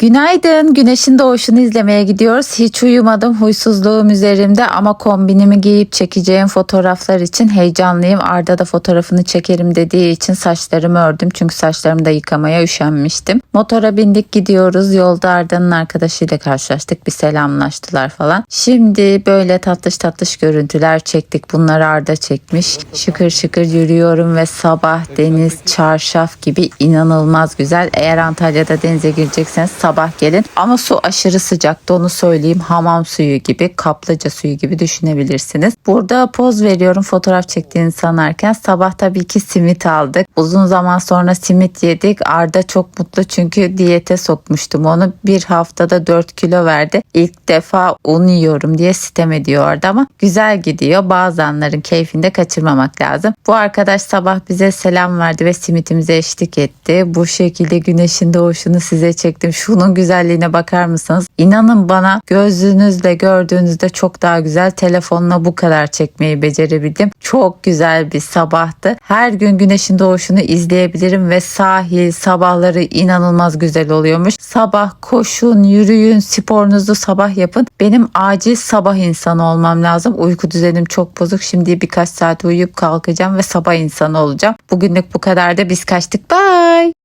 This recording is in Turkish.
Günaydın. Güneşin doğuşunu izlemeye gidiyoruz. Hiç uyumadım. Huysuzluğum üzerimde ama kombinimi giyip çekeceğim fotoğraflar için heyecanlıyım. Arda da fotoğrafını çekerim dediği için saçlarımı ördüm. Çünkü saçlarımı da yıkamaya üşenmiştim. Motora bindik gidiyoruz. Yolda Arda'nın arkadaşıyla karşılaştık. Bir selamlaştılar falan. Şimdi böyle tatlış tatlış görüntüler çektik. Bunları Arda çekmiş. Şıkır şıkır yürüyorum ve sabah deniz çarşaf gibi inanılmaz güzel. Eğer Antalya'da denize girecekseniz sabah gelin. Ama su aşırı sıcaktı onu söyleyeyim. Hamam suyu gibi, kaplıca suyu gibi düşünebilirsiniz. Burada poz veriyorum fotoğraf çektiğini sanarken sabah tabii ki simit aldık. Uzun zaman sonra simit yedik. Arda çok mutlu çünkü diyete sokmuştum onu. Bir haftada 4 kilo verdi. İlk defa un yiyorum diye sitem ediyordu ama güzel gidiyor. Bazı anların keyfini de kaçırmamak lazım. Bu arkadaş sabah bize selam verdi ve simitimize eşlik etti. Bu şekilde güneşin doğuşunu size çektim. Şunun güzelliğine bakar mısınız? İnanın bana gözünüzle gördüğünüzde çok daha güzel. Telefonla bu kadar çekmeyi becerebildim. Çok güzel bir sabahtı. Her gün güneşin doğuşunu izleyebilirim ve sahil sabahları inanılmaz güzel oluyormuş. Sabah koşun, yürüyün, sporunuzu sabah yapın. Benim acil sabah insanı olmam lazım. Uyku düzenim çok bozuk. Şimdi birkaç saat uyuyup kalkacağım ve sabah insanı olacağım. Bugünlük bu kadar da biz kaçtık. Bye.